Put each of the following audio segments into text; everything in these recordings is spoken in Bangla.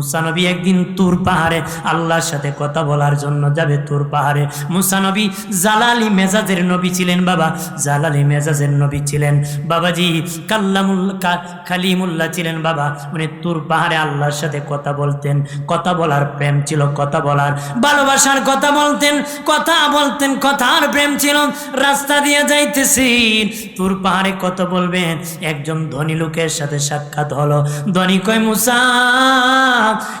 মুসানবী একদিন তুর পাহাড়ে আল্লাহর সাথে কথা বলার জন্য যাবে তুর পাহাড়ে। মুসানবী জালালি মেজাজের নবী ছিলেন বাবা, জালালি মেজাজের নবী ছিলেন। বাবাজি কাল্লামুল্লা খালিমুল্লাহ ছিলেন বাবা, উনি তুর পাহাড়ে আল্লাহর সাথে কথা বলতেন। কথা বলার প্রেম ছিল, কথা বলার ভালোবাসার কথা বলতেন কথা বলতেন, কথার প্রেম ছিল। রাস্তা দিয়ে যাইতেছেন তুর পাহাড়ে কত বলবেন একজন ধনী লোকের সাথে সাক্ষাৎ হলো। ধনী কয়, মুসা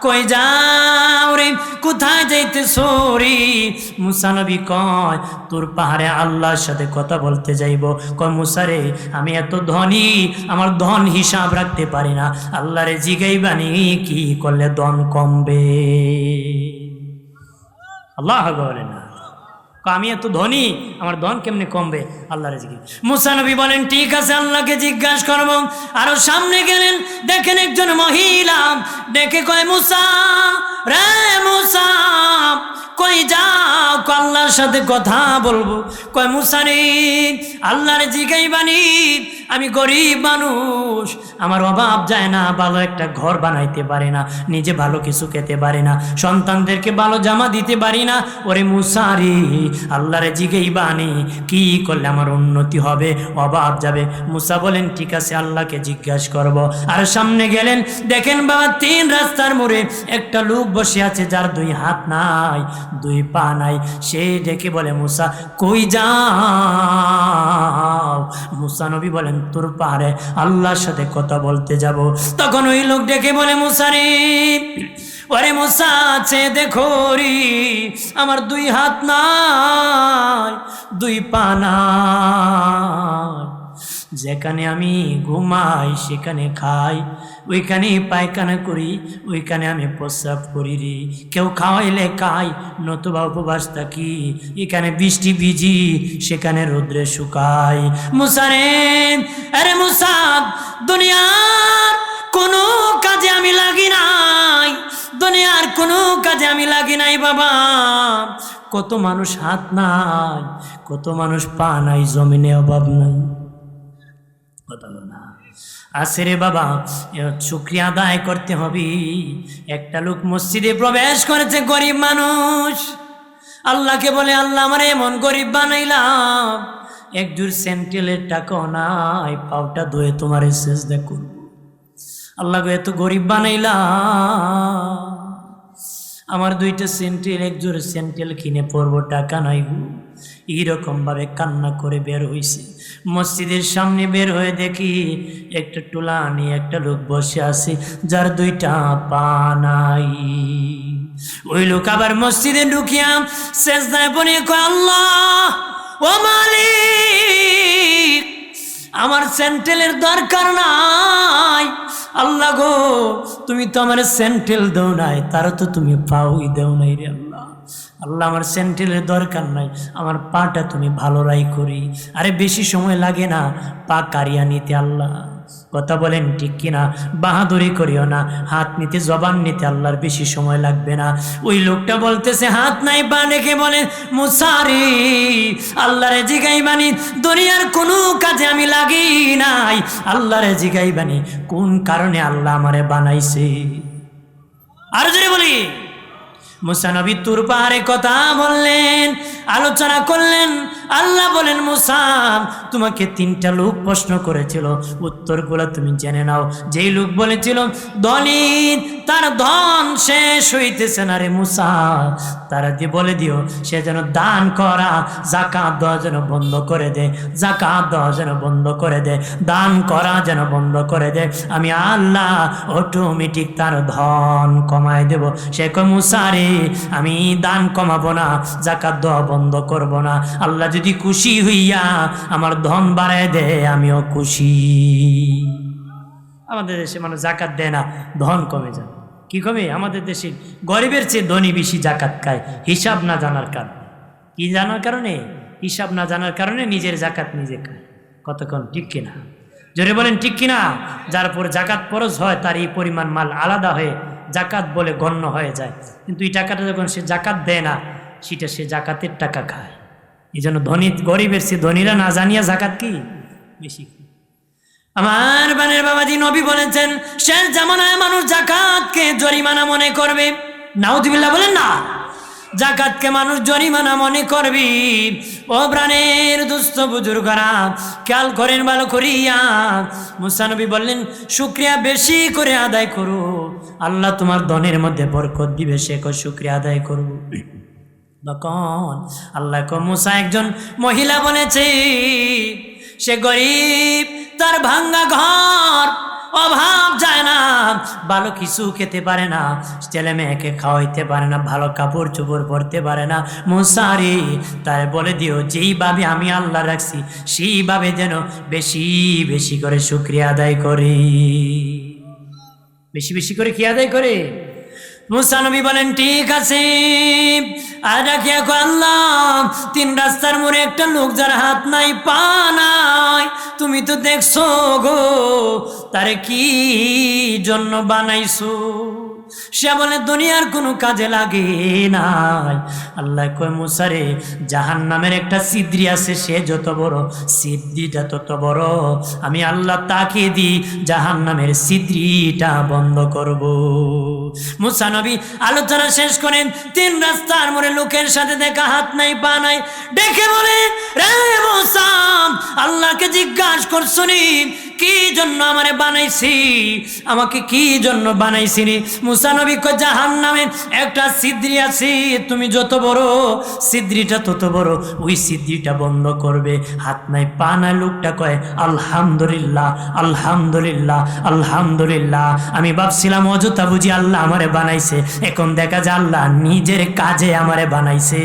কই যাও রে? কোথায় যাইতে সরি মুসা নবী কয়, তোর পাহাড়ে আল্লাহর সাথে কথা বলতে যাইব। কয় মুসারে আমি এত ধনী, আমার ধন হিসাব রাখতে পারি না। আল্লাহরে জিগাইবানি কি করলে ধন কমবে? আল্লাহ বলে না। আমি এত ধনী, আমার ধন কেমনে কমবে? আল্লাহ জিজ্ঞেস মুসানবী বলেন, ঠিক আছে, আল্লাহকে জিজ্ঞাসা করব আরও সামনে গেলেন। দেখেন একজন মহিলা, দেখে কয়, মুসা, রে মুসা কই যাও আল্লাহর সাথে কথা বলব? কয় মুসারি আল্লাহরে জিগাইবানি আমি গরিব মানুষ, আমার অভাব যায় না, ভালো একটা ঘর বানাইতে পারে না, নিজে ভালো কিছু খেতে পারে না, সন্তানদেরকে ভালো জামা দিতে পারি না। ওরে মুসারি আল্লাহরে জিগেই বানি কি করলে আমার উন্নতি হবে, অভাব যাবে? মুসা বলেন, ঠিক আছে, আল্লাহকে জিজ্ঞাসা করব। আর সামনে গেলেন, দেখেন বাবা, তিন রাস্তার মোড়ে একটা লোক বসে আছে, যার দুই হাত নাই। দুই পা নাই। সে ডেকে বলে, মুসা, কই যাও? মুসা নবী বলেন, তোর পাহাড়ে আল্লাহর সাথে কথা বলতে যাব। তখন ওই লোক ডেকে বলে মুসারি ওরে মশা আছে দেখো রি আমার দুই হাত নাই, দুই পা নাই। যেখানে আমি ঘুমাই, সেখানে খাই। ওইখানে পায়খানা করি, ওইখানে আমি প্রস্রাব করি রে। কেউ খাওয়াইলে খাই, নতুবা উপবাস থাকি। এখানে বৃষ্টি ভিজি, সেখানে রৌদ্রে শুকাই। মুসারে আরে মুসাদ দুনিয়ার কোনো কাজে আমি লাগি নাই। দুনিয়ার কোনো কাজে আমি লাগি নাই বাবা। কত মানুষ হাত নাই, কত মানুষ পা নাই, জমিনে অভাব নাই। বলো আছে রে বাবা শুক্রিয়া আদায় করতে হবে। একটা লোক মসজিদে প্রবেশ করেছে, গরিব মানুষ। আল্লাহকে বলে, আল্লাহ আমার এমন গরিব বানাইলাম। একজোর সেন্টেলের টাকাও নাই পাউটা ধুয়ে তোমার শেষ দেখুন আল্লাহ এত গরিব বানাইলাম। আমার দুইটা সেন্টেল একজোর সেন্টেল কিনে পড়ব, টাকা নাই গো। এইরকমভাবে কান্না করে বের হইছে। মসজিদের সামনে বের হয়ে দেখি একটা টোলা নিয়ে একটা লোক বসে আছে, যার দুইটা পা নাই। ওই লোক আবার মসজিদে ঢুকিয়া শেষ দায় বলে, কয় আল্লাহ, ও মালিক, আমার স্যান্টেলের দরকার নাই। আল্লাহ গো, তুমি তো আমার স্যান্ডেল দেও নাই তারা তো তুমি পাওই দেও নাই রে আল্লাহ। আল্লাহ আমার স্যান্ডেলের দরকার নাই, আমার পাটা তুমি ভালো রাই করি। আরে বেশি সময় লাগে না, পা কারিয়া নিতে আল্লাহ। কথা বলেন, ঠিক কিনা? বাহাদুরি করিও না। হাত নিতে, জবান নিতে আল্লাহর বেশি সময় লাগবে না। ওই লোকটা বলতেছে, হাত নাই, পা রেখে বলেন মুসারি আল্লাহরে জিগাই বানি দুনিয়ার কোনো কাজে আমি লাগি নাই। আল্লাহরে জিগাই বানি কোন কারণে আল্লাহ আমারে বানাইছে? আর যদি বলি। মুসানবী তুর পাহাড়ে কথা বললেন, আলোচনা করলেন। আল্লাহ বলেন, মুসা, তোমাকে তিনটা লোক প্রশ্ন করেছিল। উত্তরগুলো তুমি জেনে নাও। যেই লোক বলেছিল দলিত তার ধন শেষ হইতেছে না রে মুসা। তারা দিয়ে বলে দিও, সে যেন দান করা জাকাত দেওয়া যেন বন্ধ করে দে জাকাত দেওয়া যেন বন্ধ করে দে, দান করা যেন বন্ধ করে দে। আমি আল্লাহ অটোমেটিক তার ধন কমায় দেব। সে কমুসারে আমি দান কমাবো না, জাকাত দেওয়া বন্ধ করব না। আল্লাহ যদি খুশি হইয়া আমার ধন বাড়ায় দে, আমিও খুশি। আমাদের দেশে মানুষ জাকাত দেয় না, ধন কমে যায়। কি কমে? আমাদের দেশে গরিবের চেয়ে ধনী বেশি জাকাত খায়, হিসাব না জানার কারণে। কি জানার কারণে? হিসাব না জানার কারণে নিজের জাকাত নিজে খায়। কতক্ষণ? ঠিক কিনা? জোরে বলেন, ঠিক কিনা? যার উপর জাকাত পরশ হয়, তার এই পরিমাণ মাল আলাদা হয়ে জাকাত বলে গণ্য হয়ে যায়। কিন্তু এই টাকাটা যখন সে জাকাত দেয় না, সেটা সে জাকাতের টাকা খায়। এই জন্য ধনী, গরিবের সে ধনীরা না জানিয়া জাকাত কি? বেশি আমার বানের বাবাজি নবী বলেছেন, শেষ জামানায় মানুষ জাকাতকে জরিমানা মনে করবে। নাউদ্দিবিল্লা বলেন না। জাকাতকে মানুষ জরিমানা মনে করবি। ও প্রাণের দুস্থ বুজুর্গরা, খেয়াল করেন ভালো করিয়া। মুসানবী বললেন, শুক্রিয়া বেশি করে আদায় করো। আল্লাহ তোমার ধনের মধ্যে বরকত দিবে, সে শুক্রিয়া আদায় করব। তখন আল্লাহ মুসা একজন মহিলা বলেছে, সে গরিব, তার ভাঙ্গা ঘর অভাব যায় না। ভালো কিছু খেতে পারে না, ছেলে মেয়েকে খাওয়াইতে পারে না, ভালো কাপড় চোপড় পরতে পারে না। মুসারি তাই বলে দিও, যেইভাবে আমি আল্লাহ রাখছি, সেইভাবে যেন বেশি বেশি করে শুক্রিয়া আদায় করি। বেশি বেশি করে কি আদায় করে? মুসানবী বলেন, ঠিক আছে আর রাখিয়া আল্লাহ, তিন রাস্তার মোড়ে একটা লোক যার হাত নাই, পা নাই তুমি তো দেখছ গো তারে কি জন্য বানাইছো? সে বলে, দুনিয়ার কোনো কাজে লাগে নাই। আল্লাহ কয় মুসারে জাহান নামের একটা সিদ্রি আছে, সে যত বড় সিদ্রিটা তত বড়। আমি আল্লাহ তাকে দি জাহান নামের সিদ্রিটা বন্ধ করব। মুসানবী আলোচনা শেষ করেন, তিন রাস্তার মোড়ে লোকের সাথে দেখা, হাত নাই, পা নাই। ডেকে বলে, রে মুসাম আল্লাহকে জিজ্ঞাসা করছ নি? কি জন্য আমারে বানাইছি? আমাকে কি জন্য বানাইছি নি মুসানবী কয় জাহান নামে একটা সিদ্রি আছে, তুমি যত বড় সিদ্রিটা তত বড়। ওই সিদ্রিটা বন্ধ করবে। হাত নাই, পা নাই, লোকটা কয়, আলহামদুলিল্লাহ আলহামদুলিল্লাহ আলহামদুলিল্লাহ। আমি ভাবছিলাম, অযথা বুঝি আল্লাহ আমারে বানাইছে। এখন দেখা যায় আল্লাহ নিজের কাজে আমারে বানাইছে,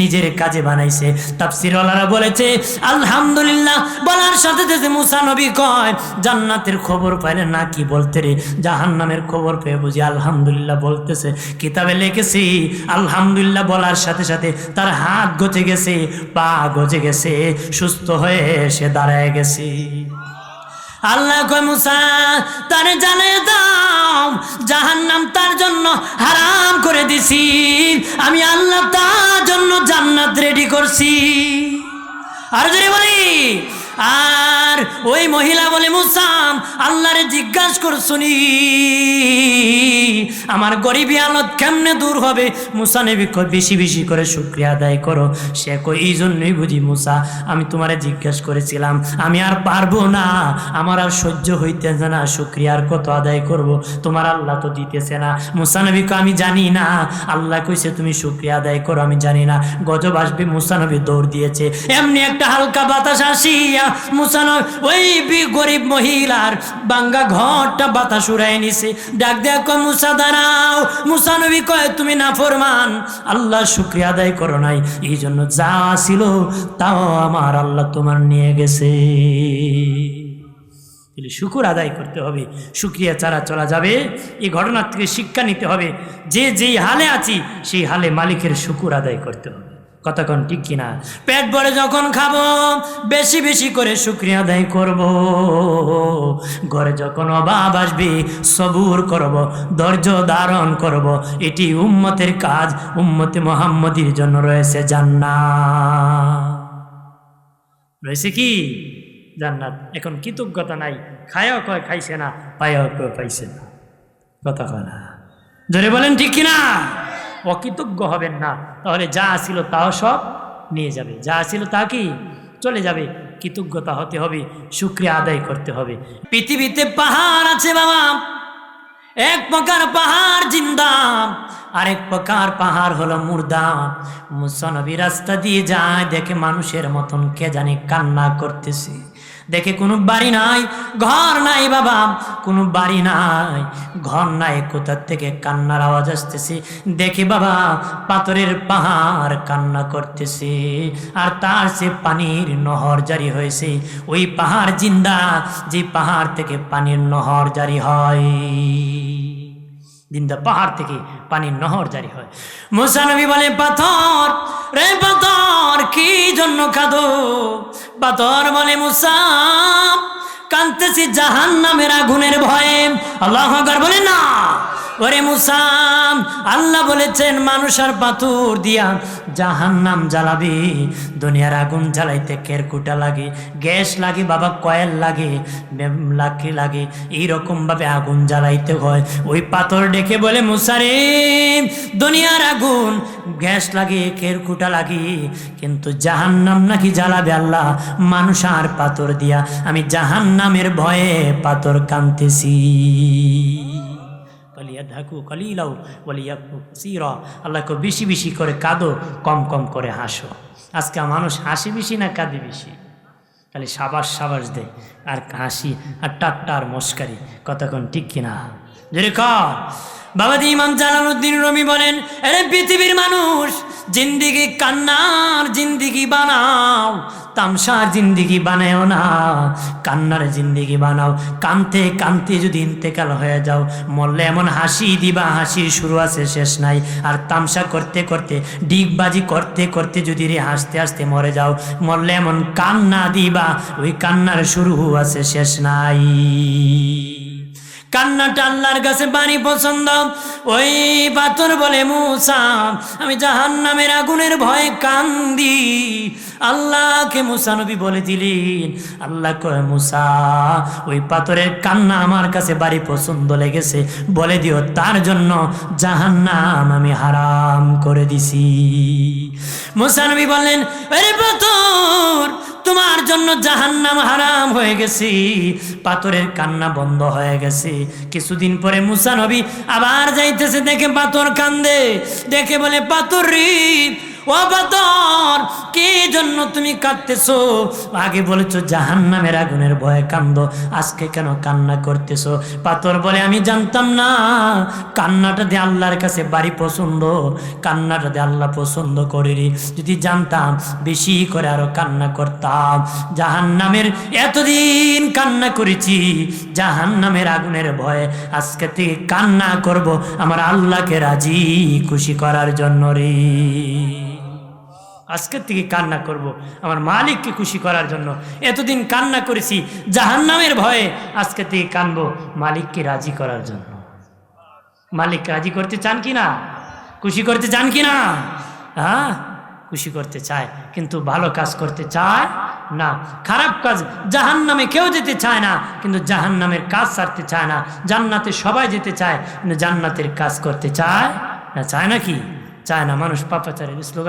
নিজের কাজে বানাইছে। তাফসিরওয়ালারা বলেছে, আলহামদুলিল্লাহ। বলার সাথে সাথে মুসা নবী কয় জান্নাতের খবর পাইলে না কি বলতে রে? জাহান্নামের খবর পেয়ে বুঝি আলহামদুলিল্লাহ বলতেছে। কিতাবে লিখেছি, আলহামদুলিল্লাহ বলার সাথে সাথে তার হাত গচে গেছে, পা গজে গেছে, সুস্থ হয়ে সে দাঁড়ায় গেছে। আল্লাহ মুসা, তারে জানে দাও, জাহান্নাম তার জন্য হারাম করে দিছি। আমি আল্লাহ তার জন্য জান্নাত রেডি করছি। আর যদি বলি আর ওই মহিলা বলে মুসাম আল্লাহরে জিজ্ঞাসা করছুনি আমার গরিবী আলত কেমনে দূর হবে? মুসা নেবি বেশি বেশি করে শুক্রিয়া আদায় করো। সে কই এই জন্যই বুঝি মুসা আমি তোমারে জিজ্ঞাসা করেছিলাম আমি আর পারব না। আমার আর সহ্য হইতেছে না শুক্রিয়ার কত আদায় করব? তোমার আল্লাহ তো দিতেছে না। মুসা নবী কয়, আমি জানি না। আল্লাহ কইছে তুমি শুক্রিয়া আদায় করো আমি জানি না। গজব আসবে মুসা নবী দৌড় দিয়েছে। এমনি একটা হালকা বাতাস আসিয়া মুসা ওই গরিব মহিলার বাঙ্গা ঘরটা বাতাস উড়াই নিছে। ডাক মুসা, দাঁড়াও। মুসা নবী কয়, তুমি না ফরমান আল্লাহ শুক্রিয়া আদায় করো নাই। এই জন্য যা ছিল তাও আমার আল্লাহ তোমার নিয়ে গেছে। শুকুর আদায় করতে হবে। শুক্রিয়া ছাড়া চলা যাবে। এই ঘটনার থেকে শিক্ষা নিতে হবে। যে যেই হালে আছি, সেই হালে মালিকের শুকুর আদায় করতে হবে। কতক্ষণ ঠিক কিনা? পেট ভরে যখন খাব, বেশি বেশি করে শুক্রিয়া আদায় করব। ঘরে যখন অভাব আসবে, সবুর করব, ধৈর্য ধারণ করব। এটি উম্মতের কাজ, উম্মতে মোহাম্মদীর জন্য রয়েছে জান্না রয়েছে কি? জান্নাত। এখন কৃতজ্ঞতা নাই। খায়ও কয়, খাইছে না, পায়ও কয়, পাইছে না। কথা কয় না। জোরে বলেন ঠিক কিনা? অকৃতজ্ঞ হবেন না। তাহলে যা ছিল তাও সব নিয়ে যাবে। যা ছিল তা কি? চলে যাবে। কৃতজ্ঞতা হতে হবে, শুক্রিয়া আদায় করতে হবে। পৃথিবীতে পাহাড় আছে বাবা। এক প্রকার পাহাড় জিন্দা, আরেক প্রকার পাহাড় হলো মুর্দা। মুসনবী রাস্তা দিয়ে যায়, দেখে মানুষের মতন কে জানি কান্না করতেছে। দেখে কোনো বাড়ি নাই, ঘর নাই বাবা, কোনো বাড়ি নাই, ঘর নাই, কোথার থেকে কান্নার আওয়াজ আসতেছে? দেখে বাবা, পাথরের পাহাড় কান্না করতেছে, আর তার সে পানির নহর জারি হয়েছে। ওই পাহাড় জিন্দা, যে পাহাড় থেকে পানির নহর জারি হয়। দিনদা পাহাড় থেকে পানির নহর জারি হয়। মোসানবী বলে পাথর রে পাথর, কি জন্য কাঁদো? পাথর বলে, মুসা কানতেছি জাহান নামের আগুনের ভয়ে। আল্লাহ বলে, না। ওরে মুসাম, আল্লাহ বলেছেন, মানুষ আর পাথর দিয়া জাহান নাম জ্বালাবি, দুনিয়ার আগুন জ্বালাইতে কেরকুটা লাগে, গ্যাস লাগে, বাবা কয়েল লাগে লাকি লাগে, এইরকম ভাবে আগুন জ্বালাইতে হয়। ওই পাথর ডেকে বলে, মুসারে, দুনিয়ার আগুন, গ্যাস লাগে, কেরকুটা লাগে, কিন্তু জাহান নাম নাকি জ্বালাবে আল্লাহ? মানুষ আর পাথর দিয়া, আমি জাহান নামের ভয়ে পাথর কানতেছি ধাকু কলিলাও বলিয়াকু সিরা আল্লাহকে বেশি বেশি করে কাঁদো, কম কম করে হাসো। আজকে মানুষ হাসি বেশি না কাঁদে বেশি? খালি সাবাস সাবাস দেয়, আর হাসি আর টাট্টা আর মস্কারি কতক্ষণ ঠিক কিনা যদি কর। বাবাজি ইমাম জালালউদ্দিন রমি বলেন, আরে পৃথিবীর মানুষ, জিন্দিগি কান্নার জিন্দিগি বানাও তামসার জিন্দিগি বানাও না, কান্নার জিন্দিগি বানাও। কানতে কানতে যদি ইন্তেকাল হয়ে যাও, মরলে এমন হাসি দিবা, হাসির শুরু আছে, শেষ নাই। আর তামসা করতে করতে, ডিগবাজি করতে করতে যদি রে হাসতে হাসতে মরে যাও, মরলে এমন কান্না দিবা, ওই কান্নার শুরু আছে, শেষ নাই। কান্নাটা আল্লাহর কাছে বাণী পছন্দ। ওই পাথর বলে, মুসা, আমি জাহান নামের আগুনের ভয়ে কান্দি। আল্লাহকে মুসা নবী বলে দিলেন। আল্লাহ কয়, মুসা, ওই পাথরের কান্না আমার কাছে বাড়ি পছন্দ লেগেছে। বলে দিও, তার জন্য জাহান নাম আমি হারাম করে দিছি। মুসা নবী বললেন, আরে পাথর, তোমার জন্য জাহান্নাম হারাম হয়ে গেছি। পাথরের কান্না বন্ধ হয়ে গেছে। কিছুদিন পরে মুসা নবী আবার যাইতেছে, দেখে পাথর কান্দে। দেখে বলে, পাথর রে ও কে জন্য তুমি কাঁদতেছো? আগে বলেছ, জাহান্নামের আগুনের ভয়ে কান্দ। আজকে কেন কান্না করতেছো? পাথর বলে আমি জানতাম না। কান্নাটা দিয়ে আল্লাহর কাছে বাড়ি পছন্দ। কান্নাটা দিয়ে আল্লাহ পছন্দ করে রে যদি জানতাম, বেশি করে আরও কান্না করতাম। জাহান নামের এতদিন কান্না করেছি জাহান নামের আগুনের ভয়ে। আজকে থেকে কান্না করব, আমার আল্লাহকে রাজি, খুশি করার জন্য রে। আজকের থেকে কান্না করব। আমার মালিককে খুশি করার জন্য এতদিন কান্না করেছি জাহান নামের ভয়ে আজকে থেকে কানবো মালিককে রাজি করার জন্য। মালিক রাজি করতে চান কি না? খুশি করতে চান কি না? হ্যাঁ খুশি করতে চায়, কিন্তু ভালো কাজ করতে চায় না। খারাপ কাজ জাহান নামে কেউ যেতে চায় না, কিন্তু জাহান নামের কাজ ছাড়তে চায় না। জান্নাতে সবাই যেতে চায়, কিন্তু জান্নাতের কাজ করতে চায় না, চায় নাকি চায় না মানুষ, পাপাচারের স্লোগান।